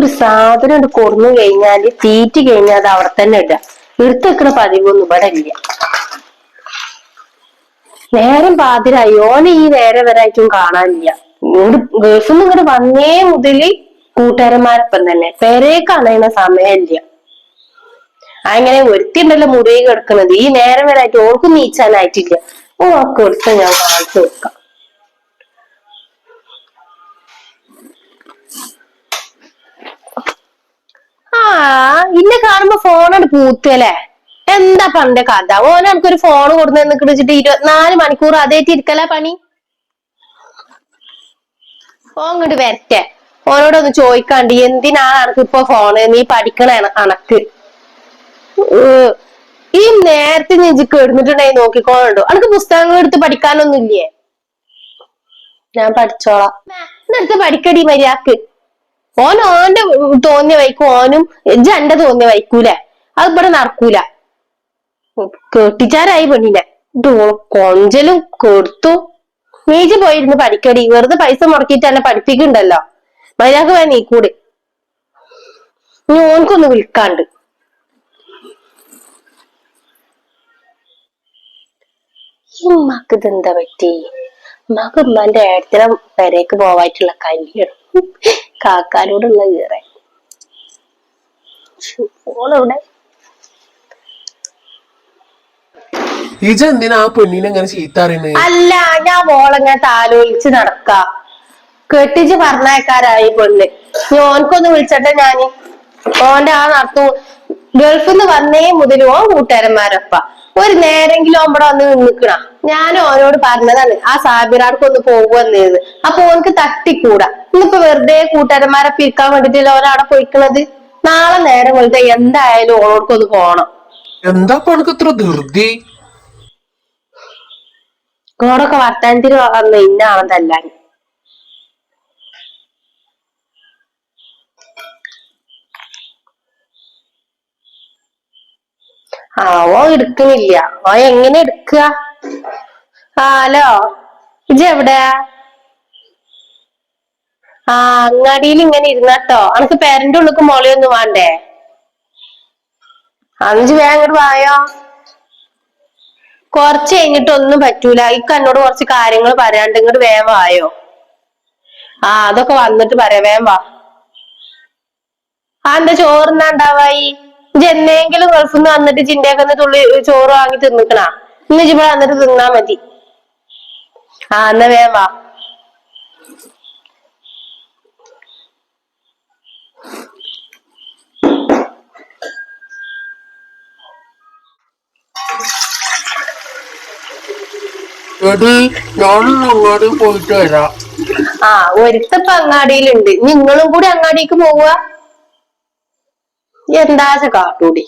ഒരു സാധനം കൊറന്നു കഴിഞ്ഞാൽ തീറ്റി കഴിഞ്ഞാൽ അത് അവിടെ തന്നെ ഇടുക. എടുത്തേക്കണ പതിവൊന്നും ഇവിടെ ഇല്ല. നേരം പാതിരായി. ഓനെ ഈ നേരെ വരായിട്ടും കാണാനില്ല. ഇങ്ങോട്ട് ഗൾഫിൽ നിന്ന് ഇങ്ങോട്ട് വന്നേ മുതൽ കൂട്ടുകാരന്മാരൊപ്പം തന്നെ. പെരേ കാണുന്ന സമയമില്ല. അങ്ങനെ ഒരുത്തിണ്ടല്ലോ മുറിയിൽ കിടക്കുന്നത്. ഈ നേരം വരായിട്ട് ഓർക്കും നീച്ചാനായിട്ടില്ല. ഓ ആ കൊടുത്ത് ഞാൻ കാണിച്ചു കൊടുക്കാം. ഇന്നെ കാണുമ്പോ ഫോണാണ് പൂത്തല്ലേ എന്താ പണ്ടേ കഥ? ഓന എനിക്കൊരു ഫോൺ കൊടുന്ന് നിന്നിട്ട് വെച്ചിട്ട് ഇരുപത്തിനാല് മണിക്കൂർ അതേറ്റ് ഇരിക്കല പണി? ഓ ഇങ്ങോട്ട് വരട്ടെ. ഓനോടൊന്ന് ചോദിക്കാണ്ട് എന്തിനാണ് അനക്ക് ഇപ്പൊ ഫോണ് നീ പഠിക്കണ അണക്ക് ഈ നേരത്തെ നെഞ്ചിക്ക് എടുത്തിട്ടുണ്ടെങ്കിൽ നോക്കിക്കോളുണ്ടോ? അനക്ക് പുസ്തകങ്ങൾ എടുത്ത് പഠിക്കാനൊന്നും ഇല്ലേ? ഞാൻ പഠിച്ചോളാം. എന്നെടുത്ത് പഠിക്കടി മര്യാക്ക് ഓൻ ഓന്റെ തോന്നിയ വൈക്കും ഓനും ഇജ്ജ് എന്റെ തോന്നിയ വൈക്കൂലേ? അത് ഇവിടെ നടക്കൂല. കെട്ടിച്ചാരായി പെണ്ണിനെ. കൊഞ്ചലും കൊടുത്തു. നീച്ച് പോയിരുന്നു പഠിക്കടി. വെറുതെ പൈസ മുടക്കിയിട്ട് എന്നെ പഠിപ്പിക്കണ്ടല്ലോ? മര്യാദയ്ക്ക് വേ നീക്കൂട്. ഇനി ഓൻക്കൊന്ന് വിൽക്കാണ്ട് ഉമ്മാക്ക് ഇതെന്താ പറ്റി? ഉമ്മാക്ക് ഉമ്മന്റെ ഏടത്തിനെ പെരേക്ക് പോവായിട്ടുള്ള കല്യാണം. കാക്കാനോടുള്ള കീറ ഓളെവിടെ? ഇജ എന്തിനാ ആ പെണ്ണിനെ ഇങ്ങനെ ചീത്ത അല്ല ഞാൻ മോളെങ്ങനെ താലോലിച്ച് നടക്ക. കെട്ടിച്ച് പറഞ്ഞേക്കാരായി പെണ്ണ്. ഓൻക്കൊന്ന് വിളിച്ചട്ടെ ഞാൻ. ഓന്റെ ആ നടത്തു. ഗൾഫിൽ നിന്ന് വന്നേ മുതൽ ഓൻ കൂട്ടുകാരന്മാരപ്പ. ഒരു നേരെങ്കിലും ഓൻ ഇവിടെ വന്ന് നിന്നിക്കണ. ഞാൻ ഓനോട് പറഞ്ഞതാണ് ആ സാബിറാർക്ക് ഒന്ന് പോകുവന്നത് അപ്പൊ ഓനക്ക് തട്ടിക്കൂടാ. ഇന്നിപ്പോ വെറുതെ കൂട്ടുകാരന്മാരെ പിരിക്കാൻ വേണ്ടിട്ടില്ല ഓൻ അവിടെ പോയിക്കണത്? നാളെ നേരം വെളുത്ത എന്തായാലും ഓനോർക്കൊന്ന് പോണം. എന്താ പണക്ക് ഇത്ര ധൃതി? ഓടൊക്കെ വർത്താനത്തിന് വന്ന് ഇന്നാണെന്നല്ലാൻ ആ ഓ എടുക്കുന്നില്ല ഓ എങ്ങനെ എടുക്കുക? ആ ഹലോ. ഇജ് എവിടെയാ ആ അങ്ങാടിയിൽ ഇങ്ങനെ ഇരുന്നാട്ടോ. അനക്ക് പേരന്റ് ഉള്ളക്ക് മോളിയൊന്നും വേണ്ടേ? അഞ്ചു വേഗം ഇങ്ങോട്ട് വായോ. കൊറച്ച് കഴിഞ്ഞിട്ട് ഒന്നും പറ്റൂല. ഇക്ക് എന്നോട് കുറച്ച് കാര്യങ്ങൾ പറയാണ്ട് ഇങ്ങോട്ട് വേഗം വായോ. ആ അതൊക്കെ വന്നിട്ട് പറയാം. വേഗം വാ. ആ എന്താ ചോറുന്നാണ്ടാവായി ഇജ്ജ് എന്നെങ്കിലും ഗൾഫിൽ നിന്ന് വന്നിട്ട് ചിന്തയൊക്കെ ഒന്ന് തുള്ളി ചോറ് വാങ്ങി തിന്നിക്കണ? ഇന്ന് ഇവിടെ വന്നിട്ട് തിന്നാ മതി. ആ എന്നാ വേഗം വാ. എടി പോയിട്ട് വരാം. ആ ഒരുത്തപ്പ അങ്ങാടിയിലുണ്ട്. നിങ്ങളും കൂടി അങ്ങാടിക്ക് പോവുക. എന്താ കാട്ടൂടി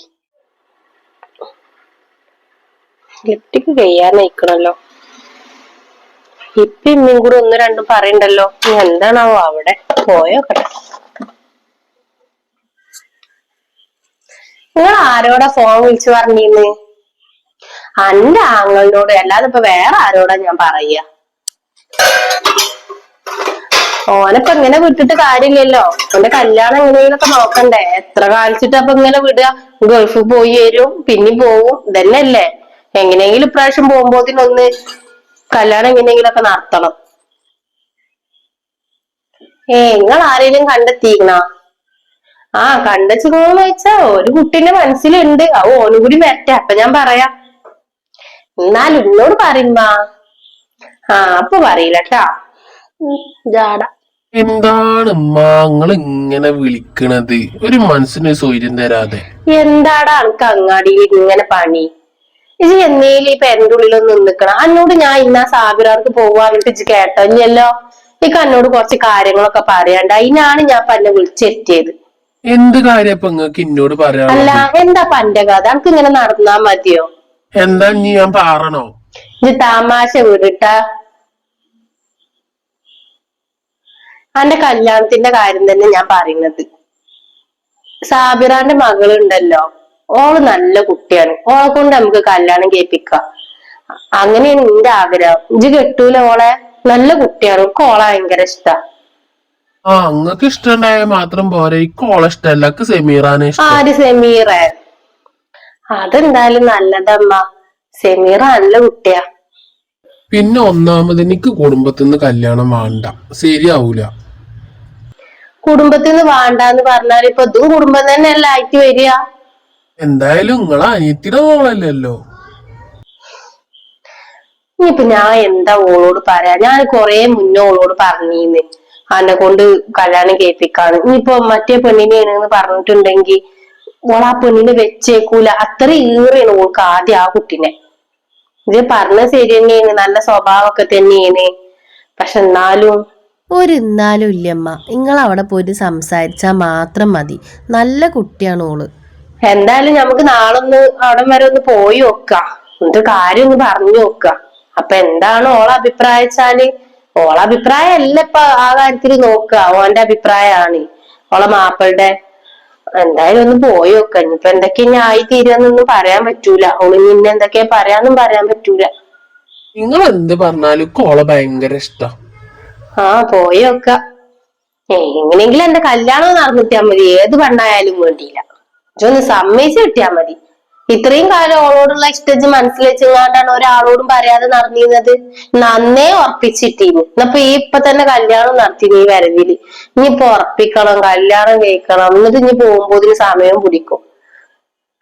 ലിപ്റ്റിക്ക് കഴിയാനായിക്കണല്ലോ ഇപ്പൊ ഇന്നും കൂടെ ഒന്ന് രണ്ടും പറയണ്ടല്ലോ. എന്താണാവോ അവിടെ? പോയോ പോയോക്കട്ടെ നിങ്ങൾ ആരോടാ ഫോൺ വിളിച്ചു പറഞ്ഞിന്ന് അന്റെ ആങ്ങളിനോട് അല്ലാതെ ഇപ്പൊ വേറെ ആരോടാ ഞാൻ പറയാ ഓനപ്പൊ ഇങ്ങനെ വിട്ടിട്ട് കാര്യമില്ലല്ലോ. ഓന്റെ കല്യാണം എങ്ങനെയൊക്കെ നോക്കണ്ടേ? എത്ര കാലിച്ചിട്ട് അപ്പൊ ഇങ്ങനെ വിടുക? ഗൾഫിൽ പോയി വരും പിന്നെ പോവും ഇതന്നെയല്ലേ? എങ്ങനെയെങ്കിലും ഇപ്രാവശ്യം പോകുമ്പോത്തിനൊന്ന് കല്യാണം എങ്ങനെയെങ്കിലും ഒക്കെ നടത്തണം. ഏ നിങ്ങൾ ആരെങ്കിലും കണ്ടെത്തിക്കണ ആ കണ്ടെച്ചിക്കണോന്ന് വെച്ചാ ഒരു കുട്ടീന്റെ മനസ്സിലുണ്ട്. ആ ഓനും കൂടി വരട്ടെ. അപ്പൊ ഞാൻ പറയാം. എന്നാലും എന്നോട് പറയുമ്പാ. ആ അപ്പൊ പറയില്ലട്ടാ ജാട. എന്താണ് മാങ്ങൾ ഇങ്ങനെ വിളിക്കണത്? ഒരു മനസ്സിന് സൂര്യൻ തരാതെ. എന്താടാ അനക്ക് അങ്ങാടിയിൽ ഇങ്ങനെ പണി? ഇത് എന്നേലും ഈ പെരന്റെ ഉള്ളിലൊന്നും നിൽക്കണം അന്നോട് ഞാൻ ഇന്ന സാബിറാർക്ക് പോവാന്നിട്ട് ഇജ്ജ് കേട്ടോ. ഇല്ലല്ലോ ഇക്ക് അന്നോട് കുറച്ച് കാര്യങ്ങളൊക്കെ പറയാണ്ട് അതിനാണ് ഞാൻ പന്നെ വിളിച്ചെത്തിയത്. എന്ത് കാര്യം ഇപ്പൊ നിങ്ങക്ക് എന്നോട് അല്ല എന്താ പന്റെ കഥ? അനക്ക് ഇങ്ങനെ നടന്നാ മതിയോ? എന്താ ഇനി ഞാൻ പാറണോ? ഇത് താമാശ വിടട്ട. അന്റെ കല്യാണത്തിന്റെ കാര്യം തന്നെ ഞാൻ പറയുന്നത് സാബിറാന്റെ മകളുണ്ടല്ലോ. ഓൾ നല്ല കുട്ടിയാണ്. ഓളെ കൊണ്ട് നമുക്ക് കല്യാണം കേൾപ്പിക്കാം അങ്ങനെയാണ് നിന്റെ ആഗ്രഹം. ഇജ്ജ് കെട്ടൂല ഓളെ? നല്ല കുട്ടിയാണ്. ഓൾക്ക് ഓളെ ഭയങ്കര ഇഷ്ടാ. ആ അങ്ങക്ക് ഇഷ്ടണ്ടായ മാത്രം പോരെ. ഇക്ക് ഓളെ ഇഷ്ടല്ല. എനിക്ക് സെമീറാനെ ആര് സെമീറ? അതെന്തായാലും നല്ലതമ്മ. സെമീറ നല്ല കുട്ടിയാ. പിന്നെ ഒന്നാമത് എനിക്ക് കുടുംബത്തിൽ നിന്ന് കല്യാണം വേണ്ട. ശരിയാവൂല. കുടുംബത്തിൽ നിന്ന് വേണ്ടാന്ന് പറഞ്ഞാൽ ഇപ്പൊ ഇതും കുടുംബം തന്നെയല്ല ആയിട്ട് വരിക. എന്തായാലും നിങ്ങളെ അനിയത്തിയുടെ മോളല്ലല്ലോ. ഇനിയിപ്പൊ ഞാൻ എന്താ ഓളോട് പറയാ? ഞാൻ കൊറേ മുന്നേ ഓളോട് പറഞ്ഞീന്ന് അന്നെ കൊണ്ട് കല്യാണം കേൾപ്പിക്കാന്ന് ഇനിയിപ്പോ മറ്റേ പെണ്ണിനെയാണെന്ന് പറഞ്ഞിട്ടുണ്ടെങ്കിൽ ഓൾ ആ പെണ്ണിനെ വെച്ചേക്കൂല. അത്ര ഈറയാണ് ഓൾക്ക് ആദ്യം ആ കുട്ടിനെ. ഇത് പറഞ്ഞ ശരി തന്നെയാണ് നല്ല സ്വഭാവമൊക്കെ തന്നെയാണ്. പക്ഷെ എന്നാലും ഒരു ഇന്നാലും ഇല്ലമ്മ. നിങ്ങൾ അവിടെ പോയിട്ട് സംസാരിച്ചാൽ മാത്രം മതി. നല്ല കുട്ടിയാണ് ഓൾ. എന്തായാലും നമുക്ക് ഒന്ന് അവിടെ വരെ ഒന്ന് പോയി നോക്കാം. എന്നിട്ട് കാര്യം ഒന്ന് പറഞ്ഞു നോക്ക. അപ്പൊ എന്താണ് ഓളെ അഭിപ്രായച്ചാൽ ഓളെ അഭിപ്രായം അല്ല ഇപ്പൊ ആ കാര്യത്തിൽ നോക്കുക ഓന്റെ അഭിപ്രായമാണ് ഓളെ മാപ്പിളുടെ. എന്തായാലും ഒന്ന് പോയി നോക്ക. ഇനിയിപ്പൊ എന്തൊക്കെ ഇനി ആയി തീരുന്നൊന്നും പറയാൻ പറ്റൂല. ഓൾ നിന്നെ എന്തൊക്കെയാ പറയാന്നും പറയാൻ പറ്റൂല. നിങ്ങൾ എന്ത് പറഞ്ഞാലും കോള ഭയങ്കര ഇഷ്ടം. ആ പോയി നോക്ക. എങ്ങനെയെങ്കിലും എന്റെ കല്യാണം നടന്നിട്ടാ മതി. ഏത് പെണ്ണായാലും വേണ്ടിയില്ല. ഇതൊന്ന് സമ്മതിച്ച് കിട്ടിയാ മതി. ഇത്രയും കാലം ഓളോടുള്ള ഇഷ്ടജ് മനസ്സിൽ ഒരാളോടും പറയാതെ നടന്നിരുന്നത്? നന്നേ ഉറപ്പിച്ചിട്ടീന്. എന്നപ്പൊ ഈ ഇപ്പൊ തന്നെ കല്യാണം നടത്തി നീ വരവിൽ. ഇനിയിപ്പൊ ഉറപ്പിക്കണം കല്യാണം കഴിക്കണം എന്നിട്ട് ഇനി പോകുമ്പോ ഇതിന് സമയം പിടിക്കും.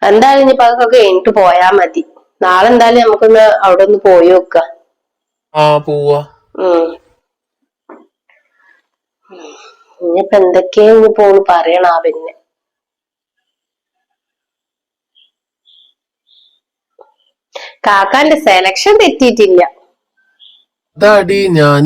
എന്തായാലും ഇനിയിപ്പൊ അതൊക്കെ കഴിഞ്ഞിട്ട് പോയാ മതി. നാളെ എന്തായാലും നമുക്കൊന്ന് അവിടെ ഒന്ന് പോയി നോക്കാം. ആ പോവാ. ഇനിയിപ്പൊ എന്തൊക്കെയാ ഇനി പോണ് പറയണ ആ പിന്നെ കാക്കാന്റെ സെലക്ഷൻ തെറ്റിയിട്ടില്ല. ഞാൻ?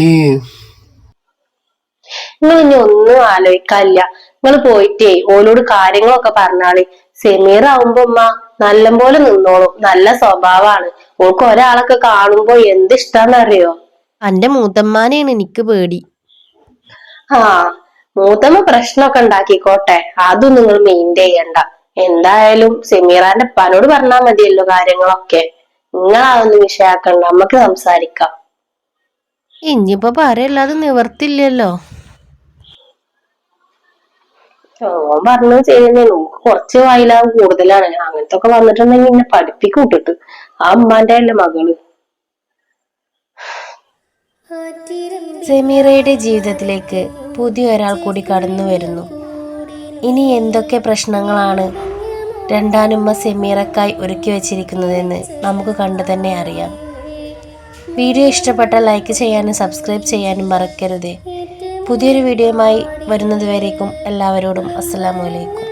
നിങ്ങൾ ഇനി ഒന്നും ആലോചിക്കാനില്ല. നിങ്ങൾ പോയിട്ടേ ഓനോട് കാര്യങ്ങളൊക്കെ പറഞ്ഞാളി. സെമീർ ആവുമ്പോ ഉമ്മ നല്ലപോലെ നിന്നോളും. നല്ല സ്വഭാവമാണ്. ഓൾക്ക് ഒരാളൊക്കെ കാണുമ്പോ എന്ത് ഇഷ്ടാന്നറിയോ? അന്റെ മൂത്തമ്മാനെയാണ് എനിക്ക് പേടി. ആ മൂത്തമ്മ പ്രശ്നമൊക്കെ ഉണ്ടാക്കിക്കോട്ടെ. അതും നിങ്ങൾ മെയിന്റെയിൻ ചെയ്യണ്ട. എന്തായാലും സെമീറാന്റെ ഉപ്പാനോട് പറഞ്ഞാൽ മതിയല്ലോ കാര്യങ്ങളൊക്കെ. നിങ്ങളതൊന്നും വിഷയാക്കണ്ട. നമുക്ക് സംസാരിക്കാം. ഇനിയിപ്പോ പറയല്ലാതെ നിവർത്തില്ലല്ലോ. ഓൻ പറഞ്ഞത് ചെയ്യുന്നേ നമുക്ക് കുറച്ച് വായിലാവും കൂടുതലാണ്. അങ്ങനത്തെ ഒക്കെ വന്നിട്ടുണ്ടെങ്കിൽ എന്നെ പഠിപ്പിക്കും വിട്ടിട്ട്. ആ അമ്മാന്റെ അല്ലേ മകൾ. സെമീറയുടെ ജീവിതത്തിലേക്ക് പുതിയ ഒരാൾ കൂടി കടന്നു വരുന്നു. ഇനി എന്തൊക്കെ പ്രശ്നങ്ങളാണ് രണ്ടാനുമ്മ സെമീറക്കായി ഒരുക്കി വച്ചിരിക്കുന്നതെന്ന് നമുക്ക് കണ്ടു തന്നെ അറിയാം. വീഡിയോ ഇഷ്ടപ്പെട്ടാൽ ലൈക്ക് ചെയ്യാനും സബ്സ്ക്രൈബ് ചെയ്യാനും മറക്കരുത്. പുതിയൊരു വീഡിയോയുമായി വരുന്നതുവരേക്കും എല്ലാവരോടും അസ്സലാമു അലൈക്കും.